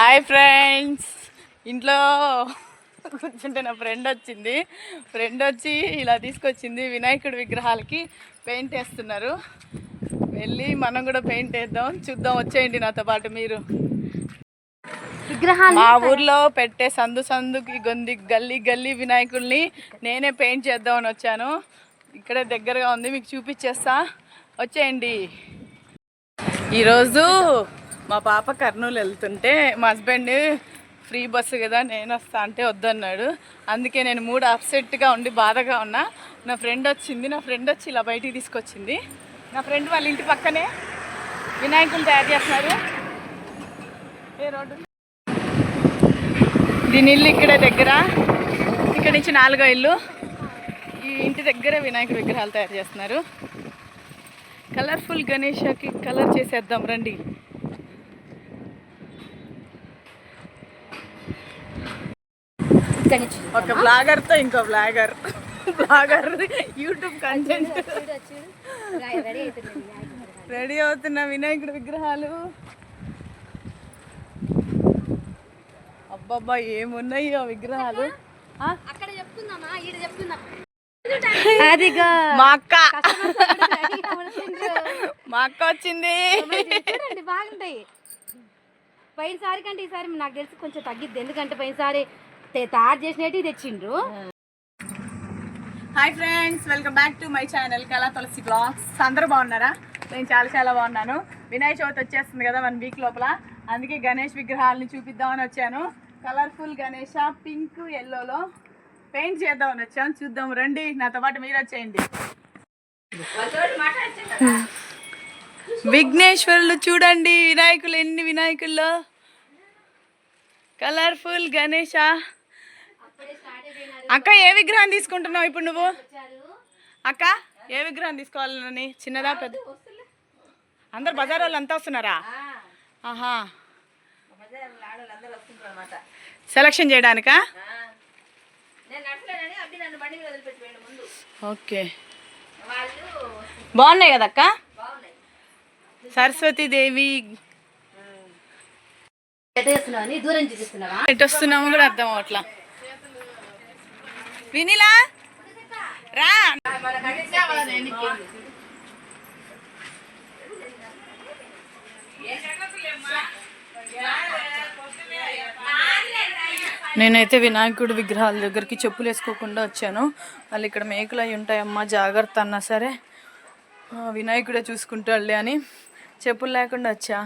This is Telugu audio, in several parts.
Hi friends. ఇంట్లో కూర్చుంటే నా ఫ్రెండ్ వచ్చింది. ఫ్రెండ్ వచ్చి ఇలా తీసుకొచ్చింది వినాయకుడి విగ్రహాలకి పెయింట్ వేస్తున్నారు. వెళ్ళి మనం కూడా పెయింట్ వేద్దాం. చూద్దాం వచ్చేయండి నాతో పాటు మీరు. విగ్రహాలు మా ఊర్లో పెట్టే సందు సందుకి గొంది గల్లీ గల్లీ వినాయకుల్ని నేనే పెయింట్ చేద్దామని వచ్చాను. ఇక్కడే దగ్గరగా ఉంది మీకు చూపించేస్తా. వచ్చేయండి. ఈరోజు మా పాప కర్నూలు వెళ్తుంటే మా హస్బెండ్ ఫ్రీ బస్సు కదా నేను వస్తా అంటే వద్దన్నాడు. అందుకే నేను మూడు అప్సెట్గా ఉండి బాధగా ఉన్నా. నా ఫ్రెండ్ వచ్చింది నా ఫ్రెండ్ వచ్చి ఇలా బయటికి తీసుకొచ్చింది. నా ఫ్రెండ్ వాళ్ళ ఇంటి పక్కనే వినాయకులు తయారు చేస్తున్నారు. ఏ రోడ్డు? దీని ఇల్లు ఇక్కడే దగ్గర. ఇక్కడ నుంచి నాలుగో ఇల్లు. ఈ ఇంటి దగ్గర వినాయక విగ్రహాలు తయారు చేస్తున్నారు. కలర్ఫుల్ గణేషకి కలర్ చేసేద్దాం రండి. ఇక్కడి నుంచి ఒక బ్లాగర్తో ఇంకో blogger. Blogger YouTube content ready విగ్రహాలు. అవుతున్న వినాయకుడి విగ్రహాలు. అబ్బబ్బా ఏమున్నాయో విగ్రహాలు? ఆ? అక్కడ చెప్తున్నామా? ఈడ చెప్తున్నా. అదిగా. మా అక్క. మా అక్క వచ్చింది. బాగుంటాయి. పోయినసారి కంటే ఈసారి నాకు తెలిసి కొంచెం తగ్గిద్ది. ఎందుకంటే పోయినసారి తే- తయారు చేసినట్టు తెచ్చిండ్రు. Hi friends welcome back to my channel Kala Tulasi blogs. అందరూ బాగున్నారా? నేను చాలా చాలా బాగున్నాను. వినాయక చవితి వచ్చేస్తుంది కదా వన్ వీక్ లోపల. అందుకే గణేష్ విగ్రహాలని చూపిద్దామని వచ్చాను. కలర్ఫుల్ గణేష పింక్ ఎల్లోలో పెయింట్ చేద్దామని వచ్చాను. చూద్దాం రండి నాతో పాటు మీరు వచ్చేయండి. విఘ్నేశ్వరులు చూడండి వినాయకులు ఎన్ని వినాయకుల్లో? కలర్ఫుల్ గణేష. అక్క ఏ విగ్రహం తీసుకుంటున్నావు ఇప్పుడు నువ్వు? అక్క ఏ విగ్రహం తీసుకోవాలని చిన్నదా పెద్ద అందరు బజార్ వాళ్ళు అంతా వస్తున్నారా? ఆహా. సెలక్షన్ చేయడానికా? ఓకే. బాగున్నాయి కదా అక్క? సరస్వతి దేవి. ఎట్ట చేస్తున్నావా నీ దూరం చూపిస్తున్నావా? ఎటు వస్తున్నాము కూడా అర్థం అవట్లా వినిలా? రా. నేనైతే వినాయకుడి విగ్రహాల దగ్గరికి చెప్పులు వేసుకోకుండా వచ్చాను. వాళ్ళు ఇక్కడ మేకలు అయి ఉంటాయమ్మా జాగ్రత్త అన్నా సరే. వినాయకుడే చూసుకుంటాడులే అని చెప్పులు లేకుండా వచ్చా.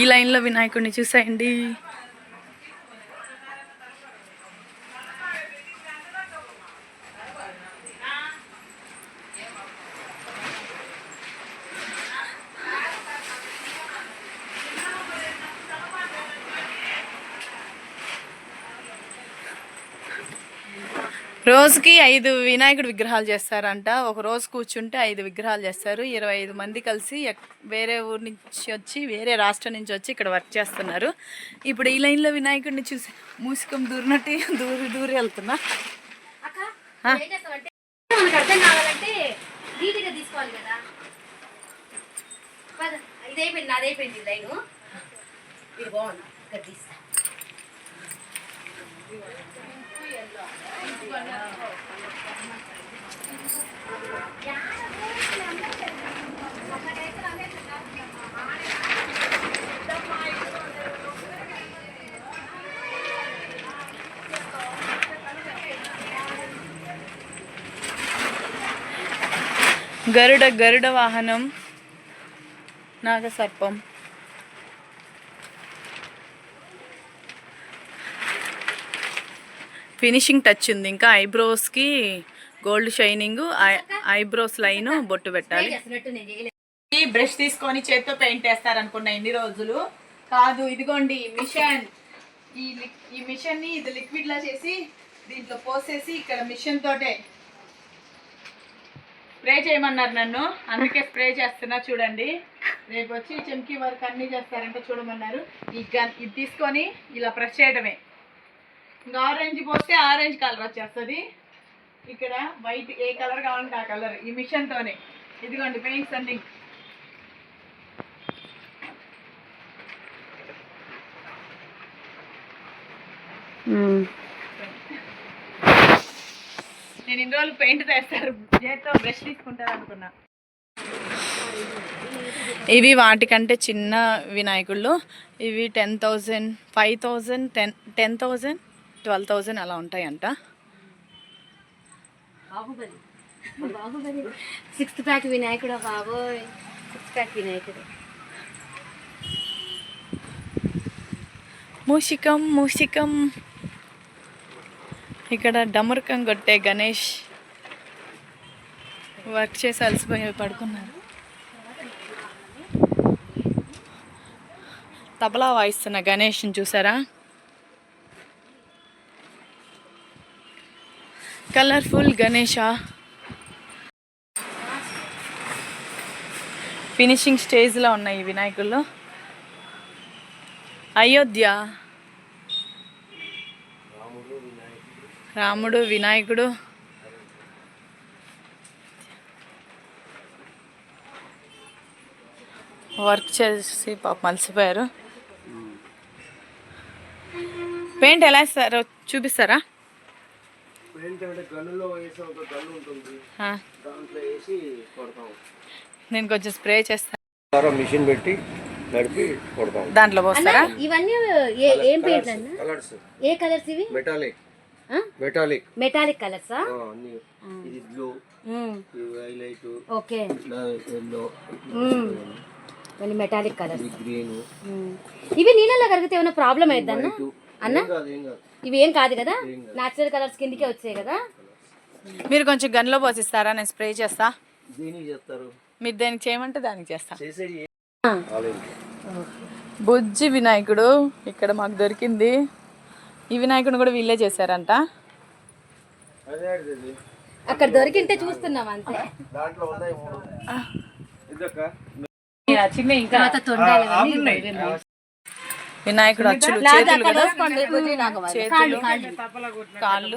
ఈ లైన్లో వినాయకుడిని చూసేయండి. రోజుకి ఐదు వినాయకుడి విగ్రహాలు చేస్తారంట. ఒక రోజు కూర్చుంటే ఐదు విగ్రహాలు చేస్తారు. ఇరవై ఐదు మంది కలిసి వేరే ఊరు నుంచి వచ్చి వేరే రాష్ట్రం నుంచి వచ్చి ఇక్కడ వర్క్ చేస్తున్నారు. ఇప్పుడు ఈ లైన్లో వినాయకుడిని చూసి మూసుకం దూరినట్టు దూరి దూరి వెళ్తున్నా. అక్క ఏం చేస్తావంటే మనకు అర్థం కావాలంటే నీట్గా తీసుకోవాలి కదా. పద. ఇది అయిపోయింది నాది అయిపోయింది లైన్. ఇది బాగుంది ఇక్కడ తీస్తా. గరుడ గరుడ వాహనం నాగసర్పం. ఫినిషింగ్ టచ్ ఉంది. ఇంకా ఐబ్రోస్కి గోల్డ్ షైనింగ్ ఐబ్రోస్ లైన్ బొట్టు పెట్టాలి. బ్రష్ తీసుకొని చేత్తో పెయింట్ వేస్తారనుకున్నా ఇన్ని రోజులు. కాదు ఇదిగోండి మిషన్. ఈ ఈ మిషన్ని ఇది లిక్విడ్ లా చేసి దీంట్లో పోసేసి ఇక్కడ మిషన్ తోటే స్ప్రే చేయమన్నారు నన్ను. అందుకే స్ప్రే చేస్తున్నా చూడండి. రేపు వచ్చి చెంకి వర్క్ అన్ని చేస్తారంటే చూడమన్నారు. ఈ గన్ ఇది తీసుకొని ఇలా ప్రెస్ చేయడమే. ఇంకా ఆరెంజ్ పోస్తే ఆరెంజ్ కలర్ వచ్చేస్తుంది. ఇక్కడ వైట్ ఏ కలర్ కావాలంటే ఆ కలర్ ఈ మిషన్తోనే ఇదిగోండి పెయింట్స్ అన్ని. నేను ఇన్ని రోజులు పెయింట్ తెస్తారు చేతితో బ్రష్ తీసుకుంటారు అనుకున్నా. ఇవి వాటికంటే చిన్న వినాయకుళ్ళు. ఇవి ten thousand five thousand ten ten thousand twelve thousand అలా ఉంటాయంట. సిక్స్త్ ప్యాక్ వినాయకుడు బాబోయ్. సిక్స్త్ ప్యాక్ వినాయకుడు. మూషికం మూషికం. ఇక్కడ డమరుకం కొట్టే గణేష్ వర్క్ చేసి అలసిపోయి పడుకున్నారు. తబలా వాయిస్తున్న గణేష్ని చూసారా? కలర్ఫుల్ గణేష? ఫినిషింగ్ స్టేజ్లో ఉన్నాయి ఈ వినాయకుల్లో. అయోధ్య రాముడు వినాయకుడు. వర్క్ చేసి పాప మలిసిపోయారు పెయింట్ ఎలా వేస్తారో చూపిస్తారా? ఏంటంటే గన్నులో వేసే ఒక గన్ను ఉంటుంది. ఆ, దాంట్లో వేసి కొడతాం. నేను కొంచెం స్ప్రే చేస్తాను మిషన్ పెట్టి నడిపి కొడతాం. దాంట్లో పోస్తారా? ఇవన్నీ ఏ- ఏం కలర్స్ ఏ కలర్స్ ఇవి? మెటాలిక్? మెటాలిక్ మెటాలిక్ కలర్సా అన్ని. ఇది బ్లూ హైలైట్ ఓకే. ఎల్లో ఇవన్నీ మెటాలిక్ కలర్స్ ఇది గ్రీన్ ఇవి నీళ్ళలో కరిగితే ఏమైనా ప్రాబ్లం అయిద్దన్న అన్న? ఏం కాదు ఏం కాదు. ఇవి ఏం కాదు కదా? నాచురల్ కలర్స్ కిందకే వచ్చాయి కదా? మీరు కొంచెం గన్లో పోసిస్తారా? నేను స్ప్రే చేస్తా. దీనికి చేస్తారు? మీరు దేనికి చేయమంటే దానికి చేస్తా. బుజ్జి వినాయకుడు ఇక్కడ మాకు దొరికింది. ఈ వినాయకుడు కూడా వీళ్ళే చేశారంట. అక్కడ దొరికింటే చూస్తున్నాం అంతే. దాంట్లో ఉన్నాయి మూడు ఇదొక చిన్న ఇంకా తర్వాత తొండాలు వినాయకుడు అచ్చులు చేతులు. కదా చేతులు. కాళ్ళు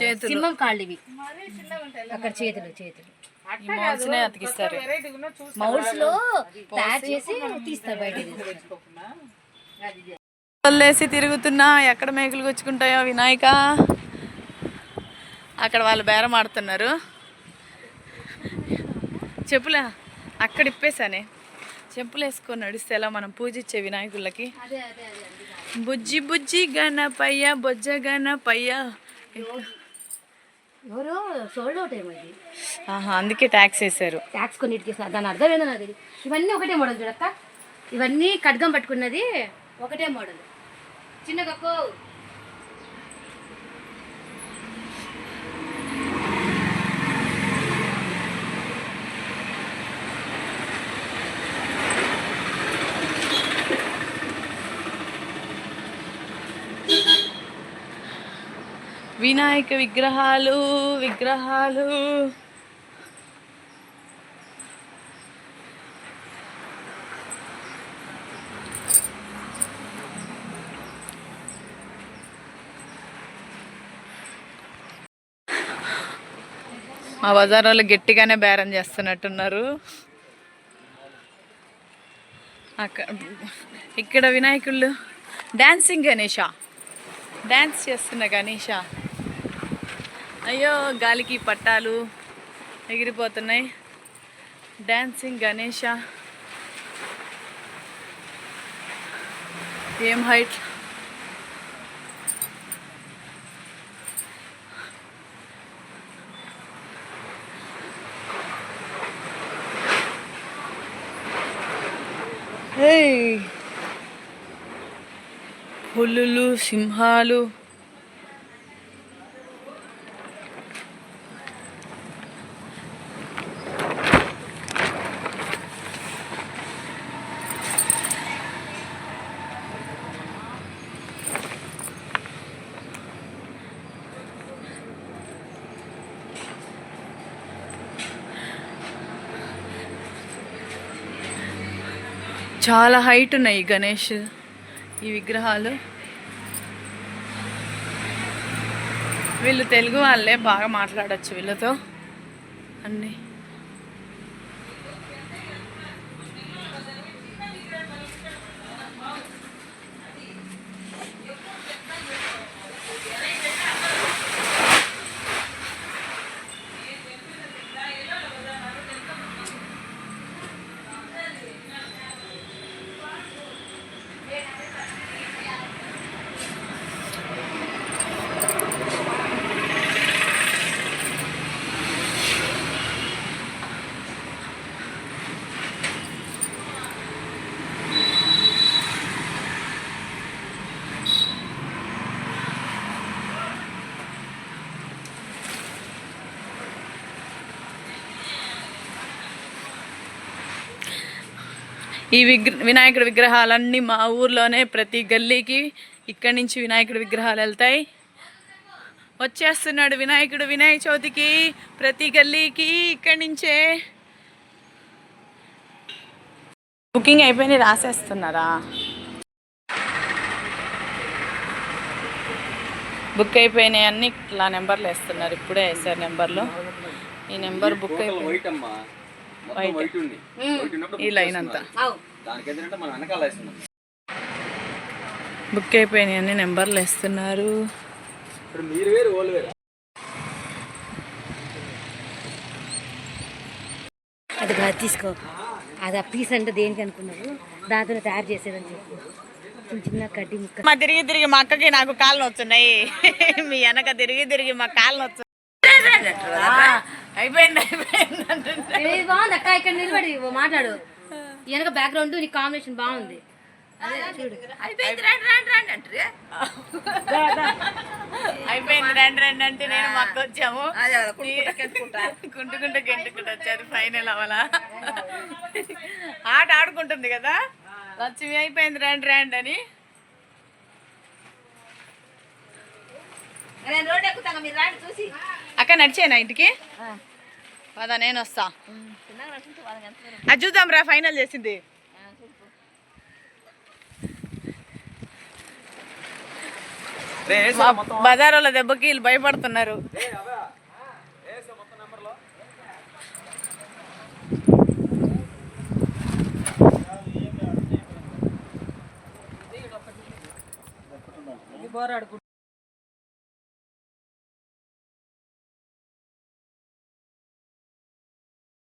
చేతులు. సింహం కాళ్ళు ఇవి. అక్కడ చేతులు చేతులు. మౌల్స్నే అతికిస్తారు. మౌల్స్లో తయారు చేసి తీస్తారు బయట వదిలేసి తిరుగుతున్నా ఎక్కడ మేకలు గుచ్చుకుంటాయో వినాయక. అక్కడ వాళ్ళు బేరం ఆడుతున్నారు. చెప్పులా అక్కడ ఇప్పేసానే చెప్పులు వేసుకొని నడిస్తే ఎలా మనం పూజించే వినాయకులకి అదే అదే అదే బుజ్జి బుజ్జి గణపయ్య బొజ్జ గణపయ్య. అందుకే ట్యాక్స్ వేశారు. ట్యాక్స్ కొన్నిటికి దాని అర్థం ఏందో నాకు తెలియదు ఇవన్నీ ఒకటే మోడల్ చూడక్క. ఇవన్నీ ఖడ్గం పట్టుకున్నది ఒకటే మోడల్. చిన్న కక్కో వినాయక విగ్రహాలు విగ్రహాలు. మా బజార్ వాళ్ళు గట్టిగానే బేరం చేస్తున్నట్టున్నారు. అక్కడ ఇక్కడ వినాయకుళ్ళు. డాన్సింగ్ గణేష డాన్స్ చేస్తున్న గణేష అయ్యో గాలికి పట్టాలు ఎగిరిపోతున్నాయి. డాన్సింగ్ గణేష ఏం హైట్ పులులు సింహాలు చాలా హైట్ ఉన్నాయి గణేష్ ఈ విగ్రహాలు. వీళ్ళు తెలుగు వాళ్ళే బాగా మాట్లాడచ్చు వీళ్ళతో. అన్నీ. ఈ విగ్ర వినాయకుడి విగ్రహాలన్నీ మా ఊర్లోనే ప్రతి గల్లీకి ఇక్కడి నుంచి వినాయకుడి విగ్రహాలు వెళ్తాయి. వచ్చేస్తున్నాడు వినాయకుడు వినాయక చవితికి. ప్రతి గల్లీకి ఇక్కడి నుంచే. బుకింగ్ అయిపోయి రాసేస్తున్నారా? బుక్ అయిపోయినాయి అన్ని. ఇట్లా నెంబర్లు వేస్తున్నారు. ఇప్పుడే వేసారు నెంబర్లు. ఈ నెంబర్ బుక్ అయిపోయి వైట్ ఉన్నప్పుడు ఈ లైన్ అంతా. బుక్ అయిపోయినాయి అన్ని నెంబర్లు వేస్తున్నారు. అది కాదు తీసుకో. అది ఆ పీస్ అంటే దేనికి అనుకున్నారు దాంతో తయారు చేసేదని చెప్పు. చిన్న చిన్న కడ్డీ ముక్క. మా తిరిగి తిరిగి మా అక్కకి నాకు కాళ్ళు నొచ్చున్నాయి మీ వెనక తిరిగి తిరిగి మా కాళ్ళు నొచ్చు అయిపోయింది అయిపోయింది అంటుంటే. ఇది బాగుంది అక్క ఇక్కడ నిలబడి ఓ మాట్లాడు. వెనక బ్యాక్గ్రౌండ్ నీ కాంబినేషన్ బాగుంది. అయిపోయింది రండి రండి అంటే నేను మా అక్క వచ్చాము కుంటుకుంటూ గెంటుకుంటూ వచ్చారు ఫైనల్ అవలా. ఆట ఆడుకుంటుంది కదా? లక్ష్మి అయిపోయింది రండి రండి అని. అక్క నడిచేనా ఇంటికి? పదా నేను వస్తా. అది చూద్దాం రా ఫైనల్ చేసింది. మా బజారులో దెబ్బకి వీళ్ళు భయపడుతున్నారు.